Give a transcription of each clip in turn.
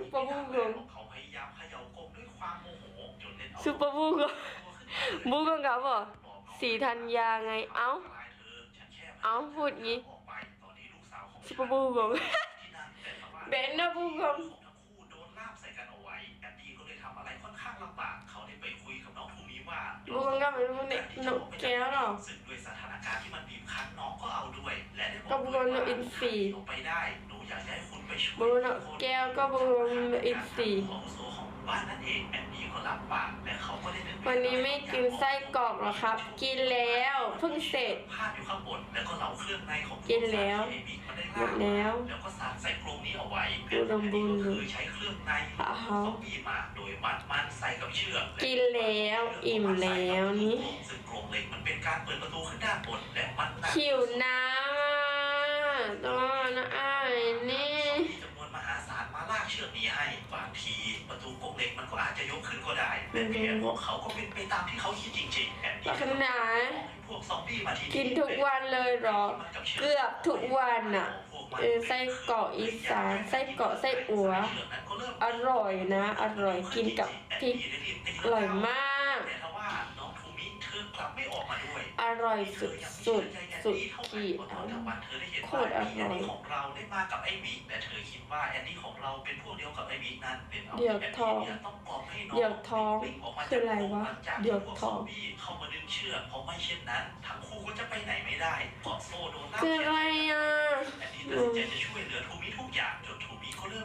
ซุปเปอร์บูกงเขาพยายามเขย่ากรงด้วยความโมโหจนเล่นเอาซุปเปอร์บูกงบูกงครับเหรอสีธัญญาไง เอ้า เอ้าพูดงี้ซุปเปอร์บูกงเบนนะบูกงทั้งคู่โดนล่ามใส่กันเอาไว้แอนดี้ก็เลยทำอะไรค่อนข้างลำบาก เขาได้ไปคุยกับน้องภูมิว่าบูกงก็ไม่รู้เนี่ยนกแก้วหรอซึ่งด้วยสถานการณ์ที่มันบีบคั้นน้องก็เอาด้วย และได้บก็อกบูด้วยกงว่าอินทรีออกไปได้ หนูอยากจะให้คุณไปช่วยบูนกแก้วก็บูกงอินทรีของโซของบ้านนั่นเองแอนดี้ก็รับปากและเขาก็ได้นึกวันนี้ไม่กินไส้กรอกหรอครับ กินแล้วเพิ่งเสร็จภาพอยู่ข้างบนแล้วก็เหลาเครื่องในของกินแล้วไอ้บิ๊กมันได้หมดแล้วแล้วก็สานใส่กรงนี้เอาไว้บูดมบูนก็คือใช้เครื่องในอ่าฮะซอมบี้มาโดยมัดมันใส่กับเชือกกินแล้วอิ่มแล้วนี่ซึ่งกรงเหล็กมันเป็นการเปิดประตูขึ้นด้านบนและมันหนักหิวน้ำอะต้องนะอ้ายนี่ มีจำนวนมหาศาลมาลากเชือกนี้ให้บางทีประตู กรงเหล็กมันก็อาจจะยกขึ้นก็ได้แต่แผนของเขาก็เป็นไปตามที่เขาคิดจริงๆแอนดี้ลักษณะพวกซอมบี้มาที่กินทุกวันเลยเหรอ เกือบทุกวันน่ะเออไส้กรอกอีสานไส้กรอกไส้อั่วอร่อยนะ อร่อยกินกับพริกอร่อยมากแต่ถ้าว่าน้องภูมิเธ อกลับไม่ออกมาด้วยอร่อยสุดสุดสุดขีดตอนกลางวันเธอได้เห็นโคว่าตรอร่อยแอนดี้ของเราได้มากับไอ้บิ๊กแต่เธอคิดว่าแอนดี้ของเราเป็นพวกเดียวกับไอ้บิ๊กนั้นเป็นอาเดี๋ยวทองแนดี้ต้องปลอบให้น้องเดี๋ยวท้องวิ่งกมาคืออะไรวะจากเดี๋ยวท้องพกซมบี้เข้ามาดึงเชือกเพราะไม่เช่นนั้นทั้งคู่ก็จะไปไหนไม่ได้เพราะโซ่โดนล่ามคืออะไรอะแอนดี้ตัดสินใจจะช่วยเหลือทูมิทุกอย่างจนทูมิก็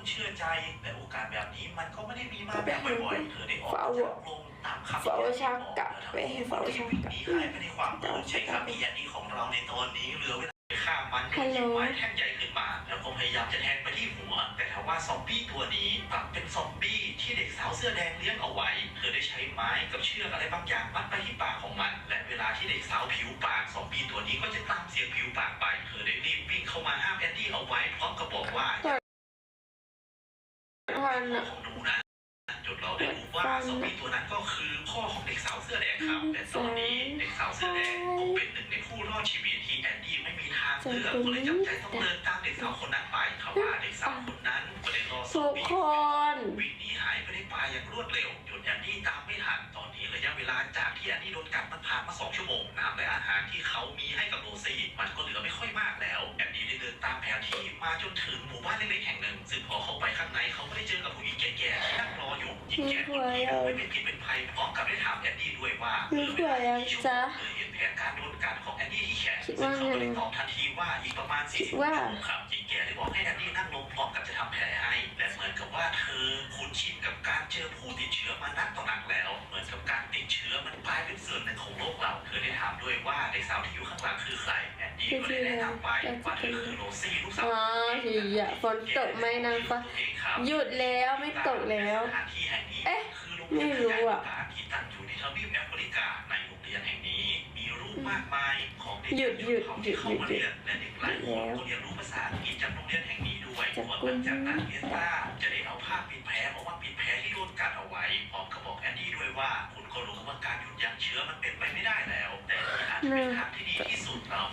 เริ่มเชื่อใจแต่โอกาสแบบนี้มันก็ไม่ได้มีมาแบบบ่อยๆเธอได้ออกมาจากกรงตามคำฝาวชากะไปให้ฝาวชากะหนีหายไปในความมืดใช้คำที่แอนดี้ของเราในตอนนี้เหลือเวลาไปฆ่ามันฮัลโหลไม้แท่งใหญ่ขึ้นมา แล้วก็พยายามจะแทงไปที่หัว แต่ถ้าว่าซอมบี้ตัวนี้กลับเป็นซอมบี้ที่เด็กสาวเสื้อแดงเลี้ยงเอาไว้ เธอได้ใช้ไม้กับเชือกอะไรบางอย่างมัดไป นอะของหนูนะจนเราได้รู้ว่าซอมบี้ตัวนั้นก็คือพ่อของเด็กสาวเสื้อแดงครับและตอนนี้เด็กสาวเสื้อแดงคงเป็นหนึ่งในผู้รอดชีวิตที่แอนดี้ไม่มีทางเลือกก็เลยจำใจต้องเดินตามเด็กสาวคนนั้นไปเขาว่าเด็กสาวคนนั้นก็ได้รอซอทุมกบี้ คนวิ่งหนีหายไปในป่าอย่างรวดเร็วจนแอนดี้ตามไม่ทัน ตอนนี้ระยะเวลาจากที่แอนดี้โดนกัดมันผ่านมาสองชั่วโมง น้ำและอาหารที่เขามีให้กับโรซี่มันก็เหลือไม่ค่อยมากแล้ว แอนดี้ได้เดินตามแผนที่มาจนถึงหมู่บ้านเล็กๆแห่งหนึ่งซึ่งพอเข้าไปข้างในเขาก็ได้เจอกับผู้หญิงแก่ๆที่นั่งรออยู่หญิงแก่คนนี้ดูไม่เป็นพิษเป็นภัยพร้อมกับได้ถามแอนดี้ด้วยว่ามีเผื่อยังจ๊ะเธอเห็นแผนการโดนกัดของแอนดี้ที่แขนคิดซึ่งว่าเขาก็ได้ไงตอบทันทีว่าอีกประมาณคิด40ว่าชั่วโมงครับหญิงแก่ได้บอกให้แอนดี้นั่งลงพร้อมกับจะทำแผลให้และเหมือนกับว่าเธอคุ้นชินกับการเจอผู้ติดเชื้อมานักต่อนักแล้ว เหมือนกับการติดเชื้อมันกลายเป็นส่วนหนึ่งของโลกเราเธอได้ถามด้วยว่าเด็กสาวที่อยู่ข้างหลังคือใคร แอนดี้ก็เลยแนะนำไปว่าเธอคือโรซี่ลูกสาวอ๋อหิวอะฝนตกไหมนางฟ้าหยุดแล้วไม่ตกแล้วสถานที่แห่งนี้เอ๊ะคือโงไม่เยนรู้อะที่ตั้งอยู่ในทวีปแอฟริกาในโรงเรียนแห่งนี้มีรูปมากมายของเด็กหยุดหยุดชนหยุดเผ่าที่เข้ามาเรียนและเด็กหลายคนก็เรียนรู้ภาษาอังกฤษจากโรงเรียนแห่งนี้ด้วยจากหลังกุ้งจากนั้นเอสตาจะได้เอาผ้าปิดแผลออกมาปิดแผลที่โดนกัดเอาไว้พร้อมกับบอกแอนดี้ด้วยว่า คุณก็รู้ว่าการหยุดยั้งเชื้อมันเป็นไปไม่ได้แล้ว แต่นี่อาจจะเป็นทางที่ดีที่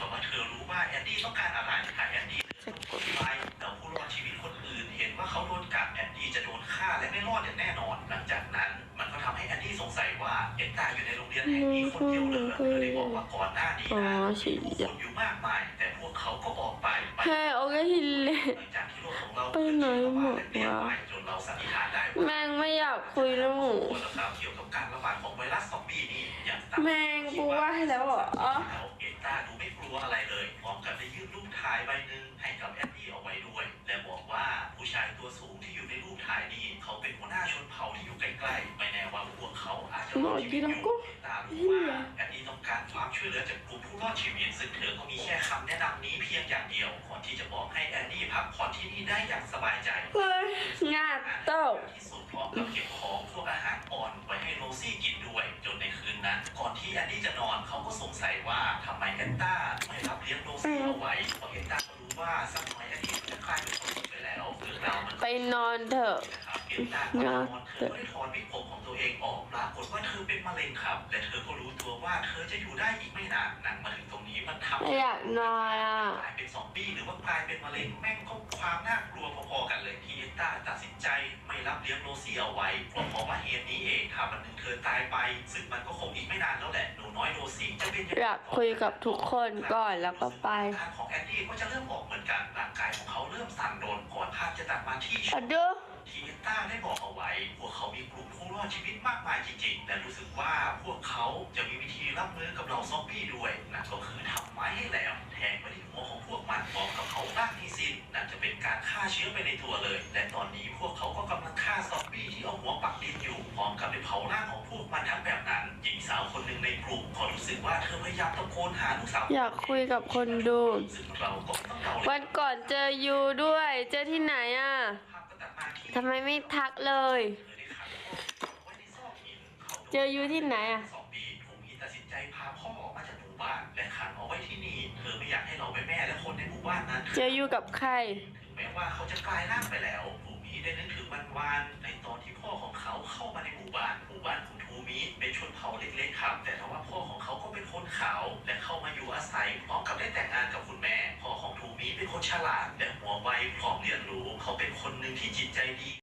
สุดเรากับว่าเธอรู้ว่าแอนดี้ต้องการอะไรถ้าแอนดี้เดินกดไลค์แล้วผู้รอดชีวิตคนอื่น เห็นว่าเขาโดนกัดแอนดี้จะโดนฆ่าและไม่รอดอย่างแน่นอน หลังจากนั้น มันก็ทำให้แอนดี้สงสัยว่าเอ็นตาอยู่ในโรงเรียนแห่งนี้คนเดียวเลยเธอได้บอกว่าก่อนหน้านี้อ๋อนะฉีมีผู้ดคนอยู่มากมาย แต่พวกเขาก็ออกไปไปแค่โอเคหินเลยหลังจากที่โลกของเราไปไหนหมดวะจนเราสันนิษฐานได้แมงไม่อยากคุยแล้วหมูข่าวเกี่ยวกับการระบาดของไวรัสซอมบี้นี่อย่างแมงกูว่าให้แล้วเหรออ๋อแล้วเอ็น ตาดูไม่กลัวอะไรเลย พร้อมกับได้ยื่นรูปถ่ายใบหนึ่งให้กับแอนดี้เอาไว้ด้วย และบอกว่าผู้ชายตัวสูงที่อยู่ในรูปถ่ายนี้ เขาเป็นหัวหน้าชนเผ่าที่อยู่ใกล้ๆ ไม่แน่ว่า พวกเขาอาจจะรอดชีวิตอยู่เอ็นตารู้ว่าแอนดี้ต้องการความช่วยเหลือจากกลุ่มผู้รอดชีวิตซึ่งเธอก็มีแค่คำแนะนำนี้เพียงอย่างเดียวก่อนที่จะบอกให้แอนดี้พักผ่อนที่นี่ได้อย่างสบายใจเฮ้ยงาโตกที่สุดพร้อมกับเก็บของพวกอาหารอ่อนไว้ให้โรซี่กินด้วยจนในคืนนั้น ก่อนที่แอนดี้จะนอนเขาก็สงสัยว่าทำไมแอนต้าไม่รับเลี้ยงโรซี่เอาไว้เพราะแอนต้าก็รู้ว่าสักหน่อยแอนดี้จะกลายเป็นคนอื่นไปแล้วเรื่องราวมันไปนอนเถอะ นะครับแอนต้าก็นอนเธอก็ได้ถอนวิกผมของตัวเองออกปรากฏว่าเธอเป็นมะเร็งครับ และเธอก็รู้ตัวว่าเธอจะอยู่ได้อีกไม่นานหนังมาถึงตรงนี้มันทำไม่อยากนอนอะกลายเป็นซอมบี้หรือว่ากลายเป็นมะเร็งแม่งก็ความน่ากลัวพอๆกันเลยที่เอ็นต้าตัดสินใจไม่รับเลี้ยงโรซี่เอาไว้เพราะเพราะว่าเหตุนี้เองถ้ามันหนึ่งเธอตายไป ซึ่งมันก็คงอีกไม่นานแล้วแหละหนูน้อยโรซี่จะเป็นงไงอยากคุยกับทุกคนก่อนแล้วก็ไปอาการของแอนดี้ก็จะเริ่มบอกเหมือนกันร่างกายของเขาเริ่มสั่นโดนก่อนภาพจะตัดมาที่ช่วอะงเด้อ ที่เอต้าได้บอกเอาไว้ พวกเขามีกลุ่มผู้รอดชีวิตมากมายจริงๆ แต่รู้สึกว่าพวกเขาจะมีวิธีรับมือกับเหล่าซอมบี้ด้วยนั่นก็คือทำไม้ให้แหลมแทงไปที่หัวของพวกมันพร้อมกับเขาร่างที่สิ้นนั่นจะเป็นการฆ่าเชื้อไปในตัวเลย และตอนนี้พวกเขาก็กำลังฆ่าซอมบี้ที่เอาหัวปักดินอยู่พร้อมกับไปเผาร่างของพวกมันทั้งแบบนั้นหญิงสาวคนหนึ่งในกลุ่มก็รู้สึกว่าเธอพยายามตะโกนหาลูกสาวอยากคุยกับคนดู ซึ่งเราก็ต้องเดาวันก่อนเจอยูด้วย เจอที่ไหนอะภาพก็ตัดมา ที่ทำไมไม่ทักเลยเธอได้ขังพ่อไว้ในซอกหินเขาเจออยู่ที่ไหนอะสองปีถูกอีตัดสินใจพาพ่อออกมาจากหมู่บ้านและขังเอาไว้ที่นี่เธอไม่อยากให้เราแม่แม่และคนในหมู่บ้านนั้น เจออยู่กับใคร ถึงแม้ว่าเขาจะกลายร่างไปแล้วทูมิได้นึกถึงวันวานในตอนที่พ่อของเขาเข้ามาในหมู่บ้านหมู่บ้านของทูมิเป็นชนเผ่าเล็กๆครับแต่ทว่าพ่อของเขาก็เป็นคนขาวและเข้ามาอยู่อาศัยพร้อมกับได้แต่งงานกับ คนหนึ่งที่จิตใจดี